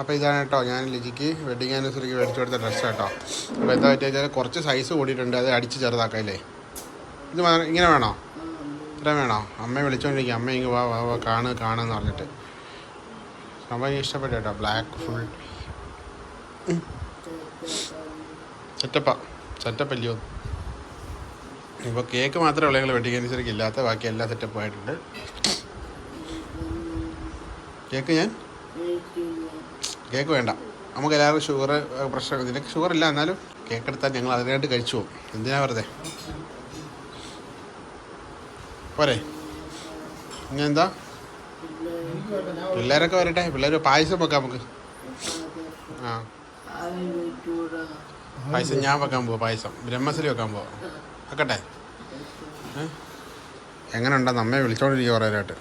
അപ്പോൾ ഇതാണ് കേട്ടോ ഞാൻ ലിജിക്ക് വെഡിങ് ആനിവേഴ്സറിക്ക് മേടിച്ചു കൊടുത്ത ഡ്രസ്സ് കേട്ടോ അപ്പോൾ എന്താ പറ്റുക വെച്ചാൽ കുറച്ച് സൈസ് കൂടിയിട്ടുണ്ട് അത് അടിച്ച് ചെറുതാക്കല്ലേ ഇത് ഇങ്ങനെ വേണോ? ഇത്ര വേണോ? അമ്മയെ വിളിച്ചുകൊണ്ടിരിക്കുക അമ്മ ഇങ്ങ് വാ വാ കാണ് കാണുമെന്ന് പറഞ്ഞിട്ട്. സംഭവം ഇഷ്ടപ്പെട്ടു കേട്ടോ ബ്ലാക്ക് ഫുൾ സെറ്റപ്പ് അല്ലയോ? ഇപ്പോൾ കേക്ക് മാത്രമേ ഉള്ളൂ ഞങ്ങൾ വെഡിങ് ആനിവേഴ്സറിക്ക് ഇല്ലാത്ത ബാക്കി എല്ലാ സെറ്റപ്പും ആയിട്ടുണ്ട്. കേക്ക് ഞാൻ? കേക്ക് വേണ്ട. നമുക്ക് എല്ലാവർക്കും ഷുഗർ പ്രശ്നം നിനക്ക് ഷുഗർ ഇല്ല എന്നാലും കേക്ക് എടുത്താൽ ഞങ്ങൾ അതിനായിട്ട് കഴിച്ചു പോകും. എന്തിനാ വെറുതെ? പോരെ. ഇനി എന്താ? പിള്ളേരൊക്കെ വരട്ടെ. പിള്ളേർ പായസം വെക്കാം നമുക്ക്. ആ. പായസം ഞാൻ വെക്കാൻ പോകും പായസം. ബ്രഹ്മശ്രീ വെക്കാൻ പോകാം വെക്കട്ടെ? എങ്ങനെ ഉണ്ടെന്ന് അമ്മയെ വിളിച്ചോണ്ടിരിക്കുക പറയാനായിട്ട്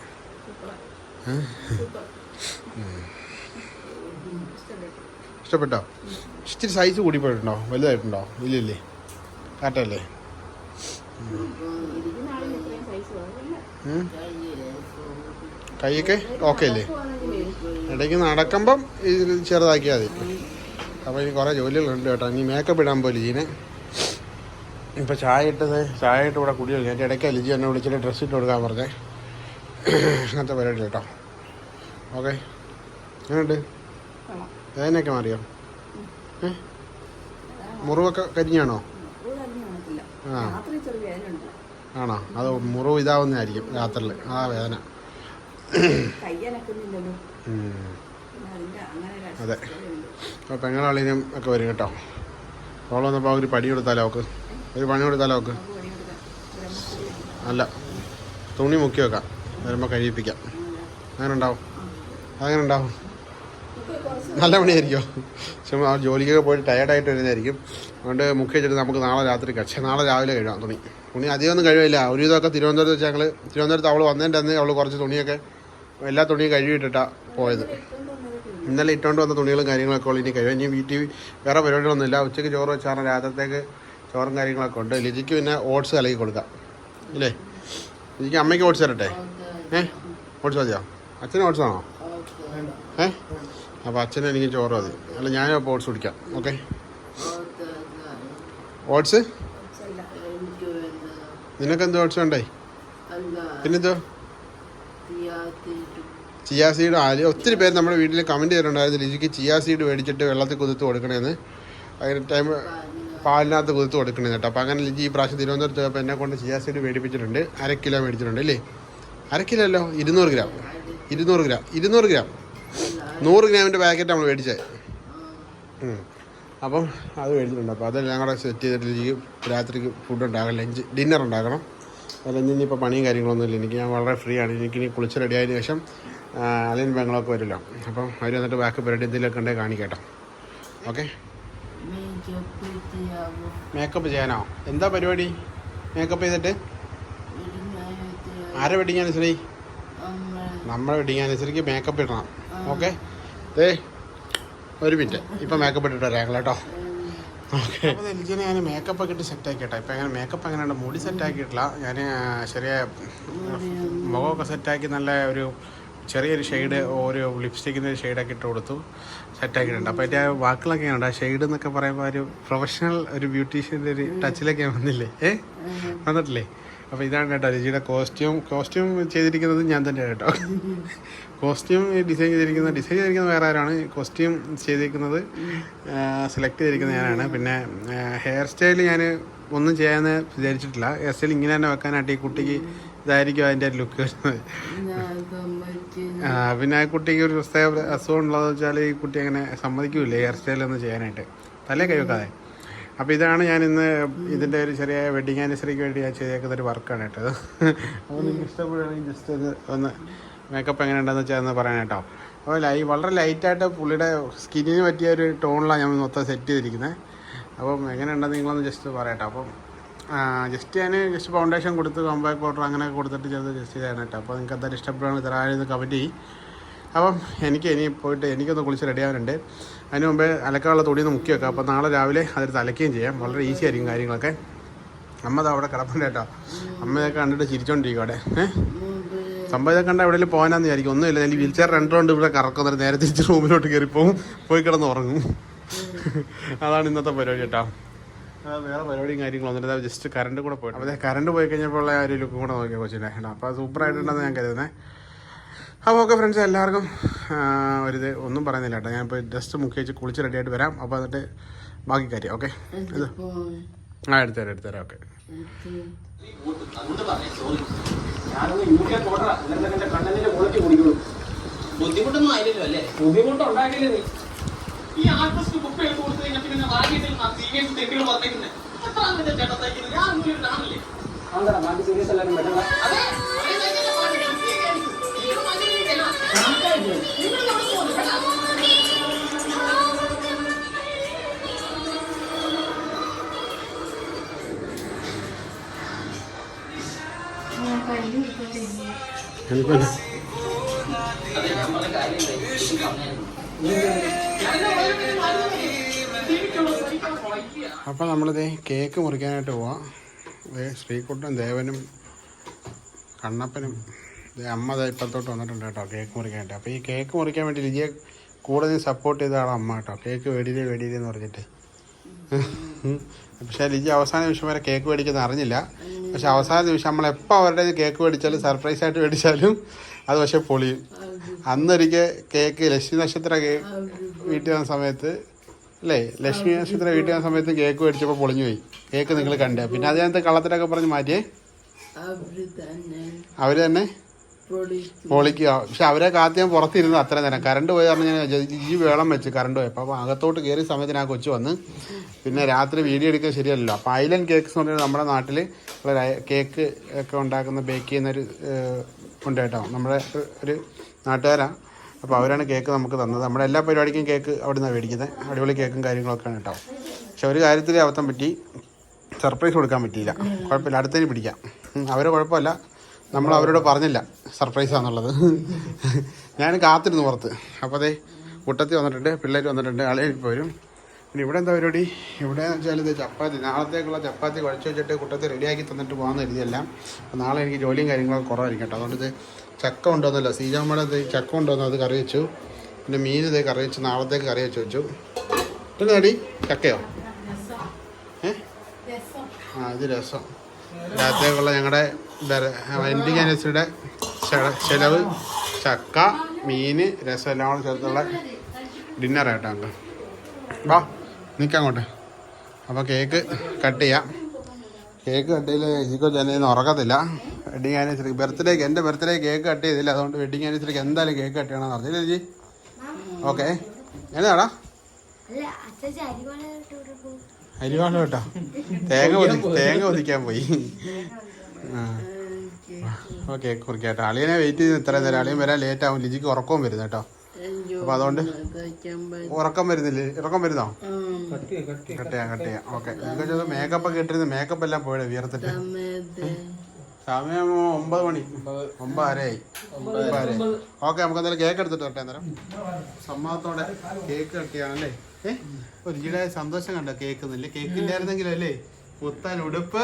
ഇഷ്ടപ്പെട്ടോ? ഇച്ചിരി സൈസ് കൂടിപ്പോയിട്ടുണ്ടോ വലുതായിട്ടുണ്ടോ? ഇല്ലല്ലേ കാട്ടല്ലേ. കൈയൊക്കെ ഓക്കെ അല്ലേ? ഇടയ്ക്ക് നടക്കുമ്പം ഇത് ചെറുതാക്കിയാൽ മതി. അപ്പോൾ ഇനി കുറേ ജോലികളുണ്ട് കേട്ടോ. ഇനി മേക്കപ്പ് ഇടാൻ പോലെ ഇതിനെ ഇപ്പോൾ ചായ ഇട്ടത് ചായ ഇട്ട് ഇവിടെ കുടി ഞാൻ ഇടയ്ക്ക് അലിജി എന്നെ വിളിച്ചിട്ട് ഡ്രസ്സ് ഇട്ട് കൊടുക്കാൻ പറഞ്ഞേ. അങ്ങനത്തെ പരിപാടി കേട്ടോ. ഓക്കെ എങ്ങനെയുണ്ട്? വേദനയൊക്കെ മാറിയോ? ഏ? മുറിവൊക്കെ കരിഞ്ഞാണോ? ആ. രാത്രി ആണോ? അത് മുറിവ് ഇതാവുന്നതായിരിക്കും രാത്രിയിൽ ആ വേദന. അതെ. അപ്പോൾ പെങ്ങളാളിനും ഒക്കെ വരും കേട്ടോ. അവൾ വന്നപ്പോൾ ഒരു പടി കൊടുത്താലോ അവക്ക്? ഒരു പണി കൊടുത്താലോ അവക്ക്? അല്ല. തുണി മുക്കി വെക്കാം. വരുമ്പോൾ കഴിയിപ്പിക്കാം. അങ്ങനെ ഉണ്ടാവും അങ്ങനെ ഉണ്ടാവും നല്ല പണിയായിരിക്കും പക്ഷെ ആ ജോലിക്കൊക്കെ പോയിട്ട് ടയർഡായിട്ട് വരുന്നതായിരിക്കും. അതുകൊണ്ട് മുഖ്യ വെച്ചിട്ട് നമുക്ക് നാളെ രാത്രി പക്ഷേ നാളെ രാവിലെ കഴുകാം തുണി. തുണി അധികമൊന്നും കഴിവില്ല. ഒരു ഇതൊക്കെ തിരുവനന്തപുരത്ത് വെച്ച് ഞങ്ങൾ തിരുവനന്തപുരത്ത് അവൾ വന്നതിന്റെ അന്ന് അവൾ കുറച്ച് തുണിയൊക്കെ എല്ലാ തുണിയും കഴുകിയിട്ടിട്ടാണ് പോയത്. ഇന്നലെ ഇട്ടുകൊണ്ട് വന്ന തുണികളും കാര്യങ്ങളൊക്കെ ഉള്ളു ഇനി കഴിയും. ഇനി വീട്ടിൽ വേറെ പരിപാടികളൊന്നുമില്ല. ഉച്ചയ്ക്ക് ചോറ് വെച്ചാണ് രാത്രിത്തേക്ക് ചോറും കാര്യങ്ങളൊക്കെ ഉണ്ട്. ലിജിക്ക് പിന്നെ ഓട്സ് കലക്കി കൊടുക്കാം. ഇല്ലേ? ലിജിക്ക് അമ്മയ്ക്ക് ഓട്സ് തരട്ടെ? ഏഹ് ഓട്സ് മതിയോ? അച്ഛന് ഓട്സ് ആണോ? ഏ? അപ്പോൾ അച്ഛനും എനിക്ക് ചോറ് മതി. അല്ല ഞാനും അപ്പോൾ ഓട്സ് കുടിക്കാം. ഓക്കെ ഓട്സ് നിനക്കെന്തോ ഓട്സ് വേണ്ടേ? പിന്നെന്തോ ചിയാ സീഡ് ആര് ഒത്തിരി പേര് നമ്മുടെ വീട്ടിൽ കമന്റ് ചെയ്തിട്ടുണ്ടായിരുന്നു. ലിജിക്ക് ചിയാ സീഡ് മേടിച്ചിട്ട് വെള്ളത്തിൽ കുതിർത്ത് കൊടുക്കണേന്ന്. അതിന് ടൈം പാലിനകത്ത് കുതിർത്ത് കൊടുക്കണേന്ന് കേട്ടോ. അപ്പോൾ അങ്ങനെ ലിജി ഈ പ്രാവശ്യം തിരുവനന്തപുരത്ത് പോയപ്പോൾ എന്നെ കൊണ്ട് ചിയാ സീഡ് മേടിപ്പിച്ചിട്ടുണ്ട്. അര കിലോ മേടിച്ചിട്ടുണ്ട് അല്ലേ? അര കിലോ അല്ലോ? ഇരുന്നൂറ് ഗ്രാം. ഇരുന്നൂറ് ഗ്രാം. ഇരുന്നൂറ് ഗ്രാം. നൂറ് ഗ്രാമിന്റെ പാക്കറ്റ് നമ്മൾ മേടിച്ചത്. അപ്പം അത് മേടിച്ചിട്ടുണ്ട്. അപ്പോൾ അതെല്ലാം കൂടെ സെറ്റ് ചെയ്തിട്ട് ലിജിക്ക് രാത്രിക്ക് ഫുഡ് ഉണ്ടാക്കണം. ലഞ്ച് ഡിന്നർ ഉണ്ടാക്കണം. അല്ലെങ്കിൽ ഇനി ഇനിയിപ്പോൾ പണിയും കാര്യങ്ങളൊന്നുമില്ല എനിക്ക് ഞാൻ വളരെ ഫ്രീ ആണ്. എനിക്കിനി കുളിച്ച് റെഡി ആയതിനു ശേഷം അളിയൻ ബംഗളൊക്കെ വരുമല്ലോ അപ്പം അവർ വന്നിട്ട് ബാക്കി പരിപാടി എന്തെങ്കിലുമൊക്കെ ഉണ്ടെങ്കിൽ കാണിക്കട്ടോ. ഓക്കെ മേക്കപ്പ് ചെയ്യാനോ? എന്താ പരിപാടി? മേക്കപ്പ് ചെയ്തിട്ട്? ആരെ വെഡിങ് ശ്രീ നമ്മുടെ വെഡിങ് ആനിവേഴ്സറിക്ക് മേക്കപ്പ് ഇടണം. ഓക്കെ. ദേ ഒരു മിനിറ്റ്. ഇപ്പം മേക്കപ്പ് ഇട്ടിട്ട് വരാം കേട്ടോ. ഓക്കെ. അപ്പോൾ എൽജിനെ ഞാൻ മേക്കപ്പ് ഒക്കെ ഇട്ട് സെറ്റ് ആക്കിയിട്ടോ ഇപ്പം അങ്ങനെ മേക്കപ്പ് എങ്ങനെയുണ്ട് മുടി സെറ്റ് ആക്കിയിട്ടില്ല. ഞാൻ ചെറിയ മുഖമൊക്കെ സെറ്റാക്കി നല്ല ഒരു ചെറിയൊരു ഷെയ്ഡ് ഒരു ലിപ്സ്റ്റിക്കിന്റെ ഷെയ്ഡൊക്കെ ഇട്ട് കൊടുത്തു. സെറ്റാക്കിയിട്ടുണ്ട് അപ്പോൾ അതിന്റെ വാക്കുകളൊക്കെ ഉണ്ട്. ആ ഷെയ്ഡ് എന്നൊക്കെ പറയുമ്പോൾ ഒരു പ്രൊഫഷണൽ ഒരു ബ്യൂട്ടീഷ്യന്റെ ഒരു ടച്ചിലൊക്കെ വന്നില്ലേ? ഏ? വന്നിട്ടില്ലേ? അപ്പോൾ ഇതാണ് കേട്ടോ രുചിയുടെ കോസ്റ്റ്യൂം കോസ്റ്റ്യൂം ചെയ്തിരിക്കുന്നത് ഞാൻ തന്നെയാണ് കേട്ടോ. കോസ്റ്റ്യൂം ഡിസൈൻ ചെയ്തിരിക്കുന്നത് ഡിസൈൻ ചെയ്തിരിക്കുന്നത് വേറെ ആരാണ്? കോസ്റ്റ്യൂം ചെയ്തിരിക്കുന്നത് സെലക്ട് ചെയ്തിരിക്കുന്നത് ഞാനാണ്. പിന്നെ ഹെയർ സ്റ്റൈൽ ഞാൻ ഒന്നും ചെയ്യാമെന്ന് വിചാരിച്ചിട്ടില്ല. ഹെയർ സ്റ്റൈൽ ഇങ്ങനെ തന്നെ വെക്കാനായിട്ട് ഈ കുട്ടിക്ക് ഇതായിരിക്കും അതിന്റെ ലുക്ക് വരുന്നത്. പിന്നെ ആ കുട്ടിക്ക് ഒരു പ്രത്യേക അസുഖം ഉള്ളതെന്ന് വെച്ചാൽ ഈ കുട്ടി അങ്ങനെ സമ്മതിക്കില്ല ഹെയർ സ്റ്റൈൽ ഒന്നും ചെയ്യാനായിട്ട്? തലേ കൈ വെക്കാതെ. അപ്പോൾ ഇതാണ് ഞാൻ ഇന്ന് ഇതിന്റെ ഒരു ചെറിയ വെഡിങ് ആനിവേഴ്സറിക്ക് വേണ്ടി ഞാൻ ചെയ്തേക്കുന്ന ഒരു വർക്കാണ് കേട്ടത് അപ്പോൾ നിങ്ങൾക്ക് ഇഷ്ടപ്പെടുകയാണെങ്കിൽ ജസ്റ്റ് ഒന്ന് മേക്കപ്പ് എങ്ങനെ ഉണ്ടെന്ന് വെച്ചാൽ ഒന്ന് പറയാൻ കേട്ടോ അപ്പോൾ ലൈ വളരെ ലൈറ്റായിട്ട് പുള്ളിയുടെ സ്കിന്നിന് പറ്റിയ ഒരു ടോണിലാണ് ഞാൻ മൊത്തം സെറ്റ് ചെയ്തിരിക്കുന്നത് അപ്പം എങ്ങനെ ഉണ്ടെന്ന് നിങ്ങളൊന്ന് ജസ്റ്റ് പറയട്ടോ അപ്പം ജസ്റ്റ് ഞാൻ ജസ്റ്റ് ഫൗണ്ടേഷൻ കൊടുത്ത് കോമ്പാക്ട് പൗഡർ അങ്ങനെ കൊടുത്തിട്ട് ചെയ്ത് ജസ്റ്റ് ചെയ്താണ് കേട്ടോ അപ്പോൾ നിങ്ങൾക്ക് എന്തായാലും ഇഷ്ടപ്പെടുകയാണെങ്കിൽ തരാമെന്ന് കമന്റ് ചെയ്യും. അപ്പം എനിക്ക് ഇനി പോയിട്ട് എനിക്കൊന്ന് കുളിച്ച് റെഡി റെഡിയാവാനുണ്ട് അതിന് മുമ്പേ അലക്കാനുള്ള തുണിയൊന്ന് മുക്കി വെക്കാം. അപ്പോൾ നാളെ രാവിലെ അതൊരു തലക്കുകയും ചെയ്യാം. വളരെ ഈസി ആയിരിക്കും കാര്യങ്ങളൊക്കെ. അമ്മ അവിടെ കിടപ്പുണ്ട് കേട്ടോ അമ്മയൊക്കെ കണ്ടിട്ട് ചിരിച്ചോണ്ടിരിക്കും അവിടെ. ഏഹ് സംഭവം ഇതൊക്കെ കണ്ട എവിടെയെങ്കിലും പോകാനാന്ന് വിചാരിക്കും. ഒന്നുമില്ല എനിക്ക് വീൽ ചെയർ രണ്ടുകൊണ്ട് ഇവിടെ കറക്കുന്നത് നേരെ തിരിച്ച് റൂമിലോട്ട് കയറി പോകും പോയി കിടന്ന് ഉറങ്ങും. അതാണ് ഇന്നത്തെ പരിപാടി കേട്ടോ. വേറെ പരിപാടിയും കാര്യങ്ങളൊന്നും ജസ്റ്റ് കറണ്ട് കൂടെ പോയി അതെ കറണ്ട് പോയി കഴിഞ്ഞപ്പോൾ ഉള്ള ആ ഒരു ലുക്കും കൂടെ നോക്കിയാൽ കൊച്ചിന്റെ അപ്പോൾ സൂപ്പർ ആയിട്ടുണ്ടെന്ന് ഞാൻ കരുതുന്നത് അപ്പോൾ ഓക്കെ ഫ്രണ്ട്സ് എല്ലാവർക്കും ഒരിത് ഒരു ഒന്നും പറയുന്നില്ല കേട്ടോ. ഞാനിപ്പോൾ ജസ്റ്റ് മുക്കി വെച്ച് കുളിച്ച് റെഡിയായിട്ട് വരാം. അപ്പോൾ എന്നിട്ട് ബാക്കി കാര്യം ഓക്കെ ആ എടുത്തരാം എടുത്തരാം ഓക്കെ. ബുദ്ധിമുട്ടൊന്നും ആയില്ലല്ലോ അല്ലേ? ബുദ്ധിമുട്ടുണ്ടാകില്ലേ നീ. ഈ ആർട്ടിസ്റ്റ് ബുക്ക് എടുത്തു കൊടുത്തു കഴിഞ്ഞാൽ പിന്നെ ഭാഗ്യത്തിൽ സീരിയസ് തെറ്റുകൾ പറഞ്ഞേക്കുന്നത് എത്ര അതിന്റെ ചേട്ടൻ തയ്ക്കുന്നത്? ഞാൻ അങ്ങനെ ഒരു ആണല്ലേ അങ്ങനെ ബാക്കി സീരിയസ് എല്ലാവരും പറ്റുന്ന അതെ. അപ്പോൾ നമ്മളിത് കേക്ക് മുറിക്കാനായിട്ട് പോവാം. ശ്രീകുട്ടനും ദേവനും കണ്ണപ്പനും അമ്മ ഇപ്പത്തോട്ട് വന്നിട്ടുണ്ട് കേട്ടോ കേക്ക് മുറിക്കാനായിട്ട്. അപ്പോൾ ഈ കേക്ക് മുറിക്കാൻ വേണ്ടി ലിജിയെ കൂടുതൽ സപ്പോർട്ട് ചെയ്ത ആളാണ് അമ്മ കേട്ടോ. കേക്ക് വേടിയില്ലേ വേടിയില്ലേ എന്ന് പറഞ്ഞിട്ട്. പക്ഷേ ലിജി അവസാന നിമിഷം വരെ കേക്ക് മേടിക്കുന്ന അറിഞ്ഞില്ല. പക്ഷെ അവസാന നിമിഷം നമ്മൾ എപ്പോൾ അവരുടെ കേക്ക് മേടിച്ചാലും സർപ്രൈസ് ആയിട്ട് മേടിച്ചാലും അത് പക്ഷേ പൊളിയും. അന്നൊരിക്കൽ കേക്ക് ലക്ഷ്മി നക്ഷത്ര കേക്ക് വീട്ടിൽ വന്ന സമയത്ത് അല്ലേ? ലക്ഷ്മി നക്ഷത്ര വീട്ടിൽ വന്ന സമയത്ത് കേക്ക് മേടിച്ചപ്പോൾ പൊളിഞ്ഞു പോയി. കേക്ക് നിങ്ങൾ കണ്ടേ. പിന്നെ അതിനകത്ത് കള്ളത്തിലൊക്കെ പറഞ്ഞ് മാറ്റിയേ. അവർ തന്നെ. അവർ തന്നെ? പൊളിക്കുക പക്ഷെ അവരെ കാത്ത് ഞാൻ പുറത്തിരുന്നു അത്ര നേരം. കറണ്ട് പോയി പറഞ്ഞു ഞാൻ ഈ വേളം വെച്ച് കറണ്ട് പോയപ്പോൾ അപ്പോൾ അകത്തോട്ട് കയറിയ സമയത്തിന് ആ കൊച്ചു വന്ന് പിന്നെ രാത്രി വീഡിയോ എടുക്കാൻ ശരിയല്ലല്ലോ. അപ്പോൾ ഐലൻഡ് കേക്ക്സ് എന്ന് പറഞ്ഞാൽ നമ്മുടെ നാട്ടിൽ കേക്ക് ഒക്കെ ഉണ്ടാക്കുന്ന ബേക്ക് ചെയ്യുന്നൊരു ഉണ്ട് കേട്ടോ. നമ്മുടെ ഒരു നാട്ടുകാരാണ് അപ്പോൾ അവരാണ് കേക്ക് നമുക്ക് തന്നത്. നമ്മുടെ എല്ലാ പരിപാടിക്കും കേക്ക് അവിടെ നിന്നാണ് മേടിക്കുന്നത് അടിപൊളി കേക്കും കാര്യങ്ങളൊക്കെയാണ് കേട്ടോ. പക്ഷെ ഒരു കാര്യത്തിൽ അബദ്ധം പറ്റി. സർപ്രൈസ് കൊടുക്കാൻ പറ്റിയില്ല. കുഴപ്പമില്ല. അടുത്തതിന് പിടിക്കാം. അവരെ കുഴപ്പമില്ല. നമ്മൾ അവരോട് പറഞ്ഞില്ല. സർപ്രൈസ് ആണെന്നുള്ളത് ഞാൻ കാത്തിരുന്നു പുറത്ത്. അപ്പോൾ അതെ കുട്ടത്തി വന്നിട്ടുണ്ട് പിള്ളേർ വന്നിട്ടുണ്ട് അളയിൽ പോരും. പിന്നെ ഇവിടെ എന്താ പരിപാടി? ഇവിടെ എന്ന് വെച്ചാൽ ഇത് ചപ്പാത്തി. നാളത്തേക്കുള്ള ചപ്പാത്തി കുഴച്ച് വെച്ചിട്ട് കുട്ടത്തി റെഡിയാക്കി തന്നിട്ട് പോകാമെന്ന് കരുതിയെല്ലാം അപ്പോൾ നാളെ എനിക്ക് ജോലിയും കാര്യങ്ങളൊക്കെ കുറവായിരിക്കും കേട്ടോ. അതുകൊണ്ട് ഇത് ചക്ക കൊണ്ടുവന്നല്ലോ സീജാമ്മയുടെ ഇത് ചക്ക കൊണ്ടുവന്നു അത് കറി വെച്ചു. പിന്നെ മീൻ ഇത് കറി വെച്ച് നാളത്തേക്ക് കറി വെച്ച് വെച്ചു. പിന്നെ നടി ചക്കയോ? ഏ? ആ ഇത് രസം. രാത്രിയൊക്കെയുള്ള ഞങ്ങളുടെ വെൻഡിങ് ആനിവേഴ്സറിയുടെ ചെലവ് ചക്ക മീൻ രസം എല്ലാം കൂടെ ചേർത്തുള്ള ഡിന്നർ ആയിട്ടോ വാ നിൽക്കാം അങ്ങോട്ട്. അപ്പോൾ കേക്ക് കട്ട് ചെയ്യാം. കേക്ക് കട്ട് ചെയ്ത് ജിക്കോ ചെന്നൈന്ന് ഉറക്കത്തില്ല. വെഡിങ് ആനിവേഴ്സറി ബർത്ത്ഡേക്ക് എന്റെ ബർത്ത്ഡേ കേക്ക് കട്ട് ചെയ്തില്ല. അതുകൊണ്ട് വെഡിങ് ആനിവേഴ്സറിക്ക് എന്തായാലും കേക്ക് കട്ട് ചെയ്യണമെന്ന് പറഞ്ഞില്ല ജി ഓക്കെ എന്നാടാ? പോകും അരിവാള കേട്ടോ തേങ്ങ തേങ്ങ ഒതിക്കാൻ പോയി. ഓക്കെ കുറിക്കാട്ടോ അളിയനെ വെയിറ്റ് ചെയ്ത് ഇത്ര നേരം. അളിയൻ വരാൻ ലേറ്റ് ആവും. ലിജിക്ക് ഉറക്കവും വരുന്നു കേട്ടോ. അപ്പൊ അതുകൊണ്ട് ഉറക്കം വരുന്നില്ലേ? ഉറക്കം വരുന്നോ? കട്ട് ചെയ്യാം കട്ട് ചെയ്യാം. ഓക്കെ മേക്കപ്പ് ഒക്കെ ഇട്ടിരുന്നു മേക്കപ്പ് എല്ലാം പോയത് വിയർത്തിട്ട്. സമയം ഒമ്പത് മണി. ഒമ്പതരയായി ഒമ്പതര ഓക്കെ നമുക്ക് എന്തായാലും കേക്ക് എടുത്തിട്ട് വരട്ടെ അന്നേരം. സമ്മതത്തോടെ കേക്ക് കട്ടിയാണല്ലേ ഒരു ഒരിക്കലും സന്തോഷം കണ്ടോ കേക്ക് എന്നല്ലേ കേക്ക് ഇല്ലായിരുന്നെങ്കിലും അല്ലേ പുത്താൻ ഉടുപ്പ്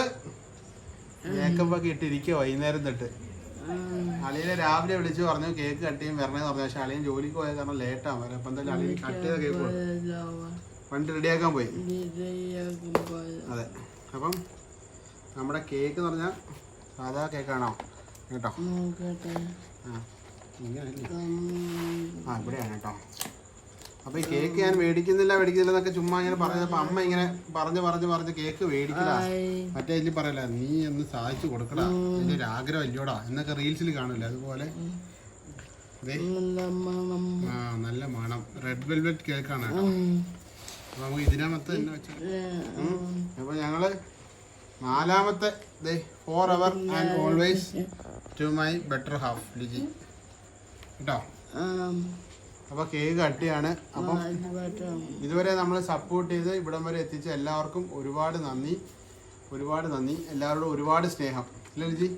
മേക്കപ്പ് ഒക്കെ ഇട്ടിരിക്കുക വൈകുന്നേരം തൊട്ട്. അളിയനെ രാവിലെ വിളിച്ചു പറഞ്ഞു കേക്ക് കട്ട് ചെയ്യും വരണേന്ന് പറഞ്ഞു. പക്ഷെ അളിയൻ ജോലിക്ക് പോയ കാരണം ലേറ്റാ വരാം. അപ്പൊ എന്തായാലും അളിയൻ കട്ട് ചെയ്ത കേക്ക് പണ്ട് വണ്ടി റെഡിയാക്കാൻ പോയി. അതെ. അപ്പം നമ്മുടെ കേക്ക് എന്ന് പറഞ്ഞാൽ സാധാ കേക്കാണോ കേട്ടോ. ആ ഇവിടെയാണ് കേട്ടോ. അപ്പോൾ ഈ കേക്ക് ഞാൻ മേടിക്കുന്നില്ല മേടിക്കുന്നില്ല എന്നൊക്കെ ചുമ്മാ ഇങ്ങനെ പറഞ്ഞപ്പോൾ അമ്മ ഇങ്ങനെ പറഞ്ഞു പറഞ്ഞു പറഞ്ഞ് കേക്ക് മേടിക്കല. മറ്റേ ഇതിൽ പറയല നീ ഒന്ന് സാധിച്ചു കൊടുക്കടാ. എന്റെ ഒരു ആഗ്രഹം അല്ലയോടാ എന്നൊക്കെ റീൽസിൽ കാണില്ല അതുപോലെ. ആ നല്ല മണം. റെഡ് വെൽവെറ്റ് കേക്കാണ് അപ്പൊ നമുക്ക് ഇതിനകത്ത് തന്നെ അപ്പോൾ ഞങ്ങൾ നാലാമത്തെ forever and always to my better half Liji. കേട്ടോ? അപ്പോൾ കേക്ക് കട്ടിയാണ്. അപ്പം ഇതുവരെ നമ്മൾ സപ്പോർട്ട് ചെയ്ത് ഇവിടം വരെ എത്തിച്ച എല്ലാവർക്കും ഒരുപാട് നന്ദി. ഒരുപാട് നന്ദി. എല്ലാവരോടും ഒരുപാട് സ്നേഹം. അല്ലേ ലിജി?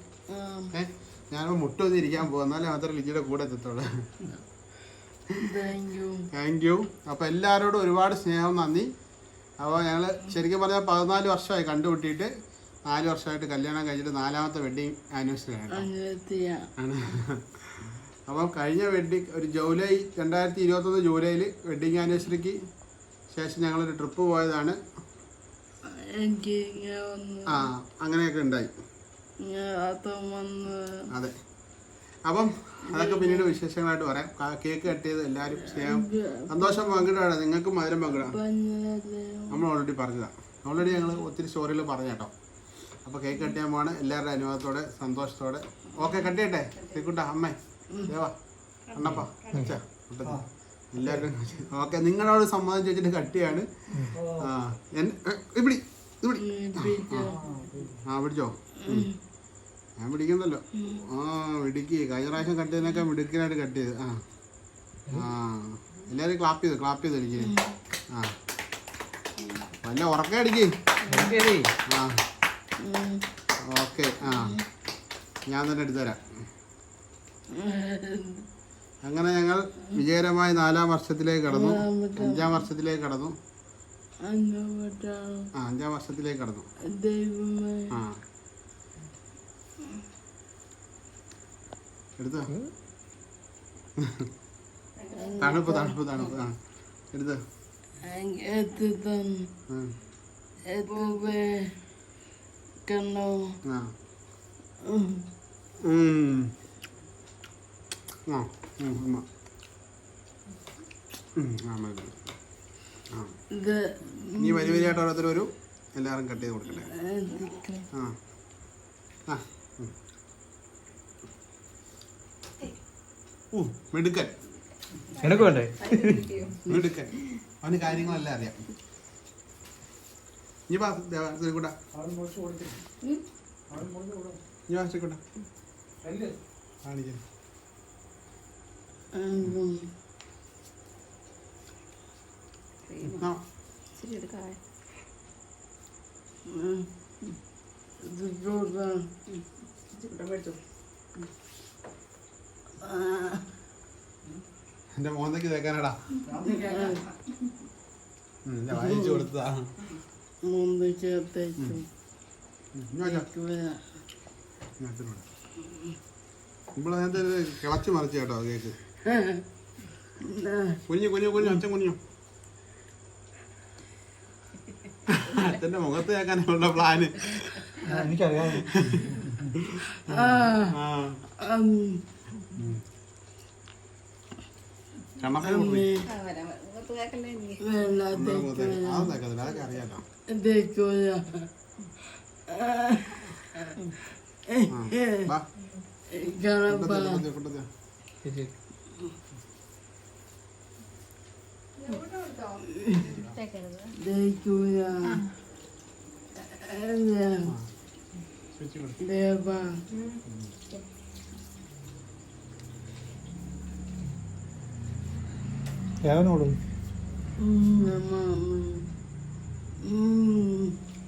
ഏ? ഞാനിപ്പോൾ മുട്ടൊന്നും ഇരിക്കാൻ പോകും എന്നാലേ മാത്രമേ ലിജിയുടെ കൂടെ എത്തത്തുള്ളൂ. താങ്ക് യു അപ്പോൾ എല്ലാവരോടും ഒരുപാട് സ്നേഹം നന്ദി. അപ്പോൾ ഞങ്ങൾ ശരിക്കും പറഞ്ഞാൽ പതിനാല് വർഷമായി കണ്ടുമുട്ടിയിട്ട് നാല് വർഷമായിട്ട് കല്യാണം കഴിഞ്ഞിട്ട് നാലാമത്തെ വെഡിങ് ആനിവേഴ്സറി ആണ്. അപ്പം കഴിഞ്ഞ വെഡ്ഡിങ് ഒരു ജൂലൈ രണ്ടായിരത്തി ഇരുപത്തൊന്ന് ജൂലൈയിൽ വെഡ്ഡിങ് ആനിവേഴ്സറിക്ക് ശേഷം ഞങ്ങളൊരു ട്രിപ്പ് പോയതാണ്. എനിക്ക് ആ അങ്ങനെയൊക്കെ ഉണ്ടായി. അതെ. അപ്പം അതൊക്കെ പിന്നീട് വിശേഷങ്ങളായിട്ട് പറയാം. കേക്ക് കട്ട് ചെയ്ത് എല്ലാവരും സ്നേഹം സന്തോഷം പങ്കിടാണ് നിങ്ങൾക്കും മധുരം പങ്കിടാം നമ്മൾ ഓൾറെഡി പറഞ്ഞതാണ് ഓൾറെഡി ഞങ്ങൾ ഒത്തിരി സ്റ്റോറിയിൽ പറഞ്ഞു കേട്ടോ. അപ്പോൾ കേക്ക് കട്ട് ചെയ്യാൻ പോവാണ്. എല്ലാവരുടെ അനുഭവത്തോടെ സന്തോഷത്തോടെ. ഓക്കെ കട്ട് ചെയ്യട്ടെ? അമ്മേ. ദേവാ അച്ഛാ. എല്ലാവരും ഓക്കെ നിങ്ങളോട് സമ്മതം ചോദിച്ചിട്ട് കട്ടിയാണ്. ആ ഇവിടെ ഇവിടെ. ആ പിടിച്ചോ. ഞാൻ പിടിക്കുന്നല്ലോ. ആ മിടുക്കി. കഴിഞ്ഞ പ്രാവശ്യം കട്ട് ചെയ്തതിനൊക്കെ മിടുക്കനായിട്ട് കട്ട് ചെയ്ത് ആ. ആ എല്ലാവരും ക്ലാപ്പ് ചെയ്തു ക്ലാപ്പ് ചെയ്ത് എനിക്ക്. ആ. വല്ല ഉറക്കം അടിക്ക്. ആ. ഓക്കെ ആ. ഞാൻ തന്നെ എടുത്തുതരാം. അങ്ങനെ ഞങ്ങൾ വിജയകരമായി നാലാം വർഷത്തിലേക്ക് കടന്നു. അഞ്ചാം വർഷത്തിലേക്ക് കടന്നു. ആ അഞ്ചാം വർഷത്തിലേക്ക് കടന്നു. ആ. എടുത്തോ? തണുപ്പ് തണുപ്പ് തണുപ്പ്. ആ എടുത്തോ? ആ, ആ ഇനി ഒരു എല്ലാവരും കട്ട് ചെയ്ത് കൊടുക്കണ്ടേ ആ. മിടുക്കൻ. മിടുക്കൻ. അവന് കാര്യങ്ങളെല്ലാം അറിയാം. ഇനി ശ്രീകുട്ട ഇനി ശ്രീകുട്ട കാണിക്കാം. എന്റെ മോന്തയ്ക്ക് തേക്കാനടാ. എന്റെ വായിച്ചു കൊടുത്തതാ. മോന്തയ്ക്ക് ചേർത്തേച്ചു ഇവിടെ നേരത്തെ കിളച്ച് മറിച്ച് കേട്ടോ കേക്ക്. കുഞ്ഞു കുഞ്ഞു കുഞ്ഞു അച്ഛൻ കുഞ്ഞു. അച്ഛന്റെ മുഖത്ത് കേൾക്കാനുള്ള പ്ലാന് എനിക്കറിയാം. ആ. ആ. അം കണ്ണപ്പനെ അമ്മേ വെള്ളത്തേക്ക് അതൊന്നും കേൾക്കത്തില്ല അതൊക്കെ അറിയാലോ തേക്കൂല കൊടു.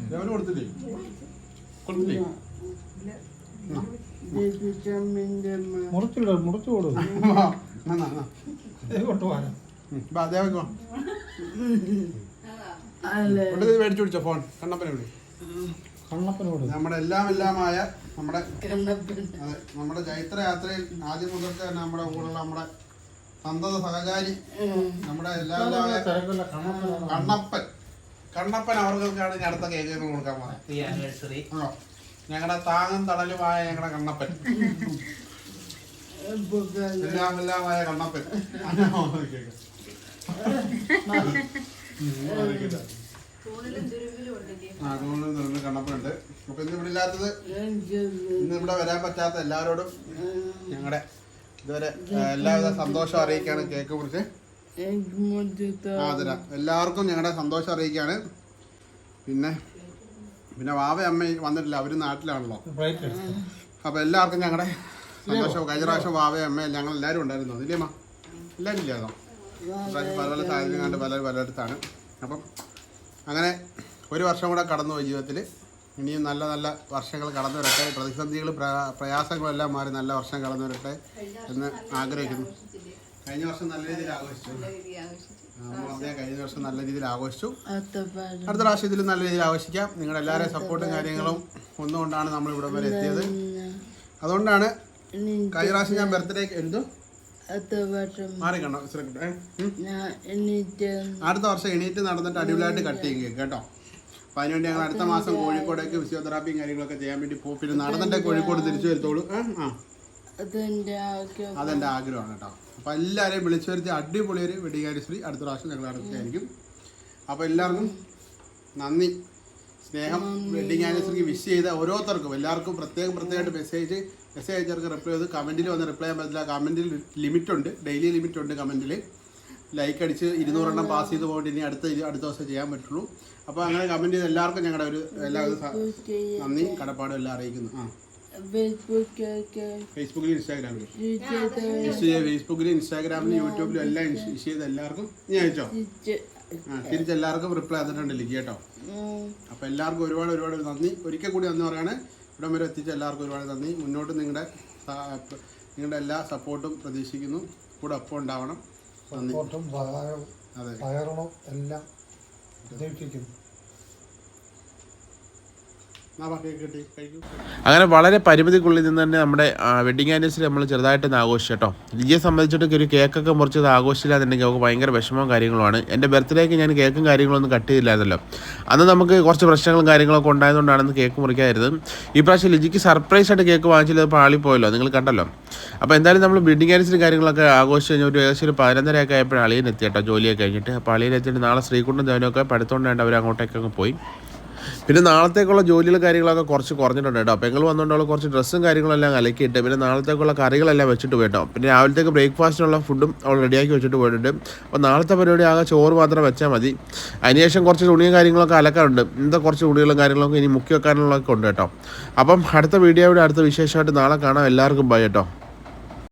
ദേവ. കൊടുത്തില്ലേ? കൊടുത്തില്ലേ? മുറിച്ചില്ല മുറിച്ചു കൊടുക്കും. കൊണ്ടുപോകാനാ. മേടിച്ചു പിടിച്ചോ ഫോൺ. കണ്ണപ്പനെ വിളി. കണ്ണപ്പനോട്. നമ്മുടെ എല്ലാം എല്ലാമായ നമ്മുടെ അതെ നമ്മുടെ ചൈത്ര യാത്രയിൽ ആദ്യം മുതൽക്ക് തന്നെ നമ്മുടെ കൂടെയുള്ള നമ്മുടെ സന്തത സഹചാരി നമ്മുടെ എല്ലാം കണ്ണപ്പൻ. കണ്ണപ്പൻ അവർക്കൊക്കെയാണ് ഇനി അടുത്ത കേക്ക് കൊടുക്കാൻ പോകുന്നത് ഞങ്ങളുടെ താങ്ങും തണലുമായ ഞങ്ങളുടെ കണ്ണപ്പൻ. എല്ലാം എല്ലാമായ കണ്ണപ്പൻ. കണ്ണപ്പനുണ്ട് അപ്പൊ ഇന്ന് ഇവിടെ ഇല്ലാത്തത് ഇന്ന് ഇവിടെ വരാൻ പറ്റാത്ത എല്ലാവരോടും ഞങ്ങളുടെ ഇതുവരെ എല്ലാവിധ സന്തോഷം അറിയിക്കാണ് കേക്ക് കുറിച്ച്. ആ എല്ലാവർക്കും ഞങ്ങളുടെ സന്തോഷം അറിയിക്കാണ്. പിന്നെ പിന്നെ വാവ അമ്മ വന്നിട്ടില്ല. അവർ നാട്ടിലാണല്ലോ. അപ്പൊ എല്ലാവർക്കും ഞങ്ങളുടെ സന്തോഷം. കഴിഞ്ഞ പ്രാവശ്യം വാവ അമ്മ ഞങ്ങൾ എല്ലാവരും ഉണ്ടായിരുന്നു. അതില്ലേ അമ്മ? എല്ലാവരും ഇല്ലായിരുന്നോ പല പല സാഹചര്യം കണ്ട് പല പലയിടത്താണ്. അപ്പം അങ്ങനെ ഒരു വർഷം കൂടെ കടന്നുപോയി ജീവിതത്തിൽ ഇനിയും നല്ല നല്ല വർഷങ്ങൾ കടന്നു വരട്ടെ. പ്രതിസന്ധികൾ പ്രയാസങ്ങളെല്ലാം മാറി നല്ല വർഷം കടന്നു വരട്ടെ എന്ന് ആഗ്രഹിക്കുന്നു. കഴിഞ്ഞ വർഷം നല്ല രീതിയിൽ ആഘോഷിച്ചു. കഴിഞ്ഞ വർഷം നല്ല രീതിയിൽ ആഘോഷിച്ചു. അടുത്ത പ്രാവശ്യം ഇതിലും നല്ല രീതിയിൽ ആഘോഷിക്കാം. നിങ്ങളുടെ എല്ലാവരെയും സപ്പോർട്ടും കാര്യങ്ങളും ഒന്നുകൊണ്ടാണ് നമ്മൾ ഇവിടെ വരെ എത്തിയത്. അതുകൊണ്ടാണ് കഴിഞ്ഞ പ്രാവശ്യം ഞാൻ ബർത്ത്ഡേ എഴുതും. അടുത്ത വർഷം എണീറ്റ് നടന്നിട്ട് അടിപൊളിയായിട്ട് കട്ട് ചെയ്യും കേട്ടോ. അപ്പൊ അതിനുവേണ്ടി ഞങ്ങൾ അടുത്ത മാസം കോഴിക്കോടേക്ക് ഫിസിയോതെറാപ്പിയും കാര്യങ്ങളൊക്കെ ചെയ്യാൻ വേണ്ടി പോകും പിന്നെ നടന്നിട്ട് കോഴിക്കോട് തിരിച്ചു വരുത്തോളൂ? ആ. അതെന്റെ ആഗ്രഹമാണ് കേട്ടോ. അപ്പൊ എല്ലാവരെയും വിളിച്ചു വരുത്തി അടിപൊളി ഒരു വെടികാരി ശ്രീ അടുത്ത പ്രാവശ്യം ഞങ്ങൾ അടുത്തായിരിക്കും അപ്പൊ എല്ലാവർക്കും നന്ദി. സ്നേഹം വെഡിങ് ആനിവേഴ്സറിക്ക് വിഷ് ചെയ്ത ഓരോരുത്തർക്കും എല്ലാവർക്കും പ്രത്യേകം പ്രത്യേകമായിട്ട് മെസ്സേജ് മെസ്സേജ് അയച്ചവർക്ക് റിപ്ലൈ ചെയ്ത് കമന്റിൽ വന്ന് റിപ്ലൈ ചെയ്യാൻ പറ്റില്ല. കമന്റിൽ ലിമിറ്റ് ഉണ്ട്. ഡെയിലി ലിമിറ്റ് ഉണ്ട് കമന്റിൽ ലൈക്ക് അടിച്ച് ഇരുന്നൂറെണ്ണം പാസ് ചെയ്ത് പോകേണ്ടി ഇനി അടുത്ത അടുത്ത ദിവസം ചെയ്യാൻ പറ്റുള്ളൂ. അപ്പോൾ അങ്ങനെ കമന്റ് ചെയ്ത് എല്ലാവർക്കും ഞങ്ങളുടെ ഒരു എല്ലാവരും നന്ദി. കടപ്പാടും എല്ലാം അറിയിക്കുന്നു. ആ. ഫേസ്ബുക്കിലും ഇൻസ്റ്റാഗ്രാമിലും ഫേസ്ബുക്കിലും ഇൻസ്റ്റാഗ്രാമിലും യൂട്യൂബിലും എല്ലാം ഇഷ്യൂ ചെയ്ത് എല്ലാവർക്കും. ഞാൻ അയച്ചോ? ആ തിരിച്ച് എല്ലാവർക്കും റിപ്ലൈ തന്നിട്ടുണ്ട് ലിഖി കേട്ടോ അപ്പോൾ എല്ലാവർക്കും ഒരുപാട് ഒരുപാട് നന്ദി. ഒരിക്കൽ കൂടി നന്ദി പറയാണ്. ഇവിടം വരെ എത്തിച്ച എല്ലാവർക്കും ഒരുപാട് നന്ദി. മുന്നോട്ട് നിങ്ങളുടെ നിങ്ങളുടെ എല്ലാ സപ്പോർട്ടും പ്രതീക്ഷിക്കുന്നു. കൂടെ ഒപ്പം ഉണ്ടാവണം. സപ്പോർട്ടും സഹകരണവും എല്ലാം പ്രതീക്ഷിക്കുന്നു എന്നാ ബാ, കേക്ക് കിട്ടി കഴിക്കൂ അങ്ങനെ വളരെ പരിമിതിക്കുള്ളിൽ നിന്ന് തന്നെ നമ്മുടെ വെഡിങ് ആനിവേഴ്സറി നമ്മൾ ചെറുതായിട്ടൊന്ന് ആഘോഷിച്ചു കേട്ടോ. ലിജിയെ സംബന്ധിച്ചിട്ട് ഒരു കേക്കൊക്കെ മുറിച്ചത് ആഘോഷിച്ചില്ലാന്നുണ്ടെങ്കിൽ അവൾക്ക് ഭയങ്കര വിഷമവും കാര്യങ്ങളുമാണ്. എന്റെ ബർത്ത്ഡേക്ക് ഞാൻ കേക്കും കാര്യങ്ങളൊന്നും കട്ട് ചെയ്തില്ലായിരുന്നല്ലോ. അന്ന് നമുക്ക് കുറച്ച് പ്രശ്നങ്ങളും കാര്യങ്ങളൊക്കെ ഉണ്ടായതുകൊണ്ടാണ് കേക്ക് മുറിക്കായിരുന്നത് ഈ പ്രാവശ്യം ലിജിക്ക് സർപ്രൈസ് ആയിട്ട് കേക്ക് വാങ്ങിച്ചത് പാളിപ്പോയല്ലോ നിങ്ങൾ കണ്ടല്ലോ. അപ്പോൾ എന്തായാലും നമ്മൾ വെഡിങ് ആനിവേഴ്സറി കാര്യങ്ങളൊക്കെ ആഘോഷിച്ച് കഴിഞ്ഞാൽ ഒരു ഏകദേശം ഒരു പതിനൊന്നരയൊക്കെ ആയപ്പോൾ അളിയൻ എത്തി കേട്ടോ ജോലിയൊക്കെ കഴിഞ്ഞിട്ട്. അപ്പോൾ അളിയനെത്തിയിട്ട് നാളെ ശ്രീകുണ്ടും ദേവനൊക്കെ പഠിത്തമുണ്ടായിട്ട് അവർ അങ്ങോട്ടേക്കൊക്കെ പോയി. പിന്നെ നാളത്തേക്കുള്ള ജോലികളും കാര്യങ്ങളൊക്കെ കുറച്ച് കുറഞ്ഞിട്ടുണ്ട് കേട്ടോ. പെങ്ങൾ വന്നുകൊണ്ട് കുറച്ച് ഡ്രസ്സും കാര്യങ്ങളും കാര്യങ്ങളെല്ലാം അലക്കിയിട്ട് പിന്നെ നാളത്തേക്കുള്ള കറികളെല്ലാം വെച്ചിട്ട് പോയിട്ടോ പിന്നെ രാവിലത്തേക്ക് ബ്രേക്ക്ഫാസ്റ്റിനുള്ള ഫുഡും അവൾ റെഡിയാക്കി വെച്ചിട്ട് പോയിട്ടുണ്ട്. അപ്പോൾ നാളത്തെ പരിപാടി ആകെ ചോറ് മാത്രം വെച്ചാൽ മതി. അതിനുശേഷം കുറച്ച് തുണിയും കാര്യങ്ങളൊക്കെ അലക്കാറുണ്ട്. ഇന്നത്തെ കുറച്ച് തുണികളും കാര്യങ്ങളൊക്കെ ഇനി മുക്കി വെക്കാനുള്ളതൊക്കെ ഉണ്ട് കേട്ടോ. അപ്പം അടുത്ത വീഡിയോയുടെ അടുത്ത വിശേഷമായിട്ട് നാളെ കാണാം. എല്ലാവർക്കും ബൈ കേട്ടോ.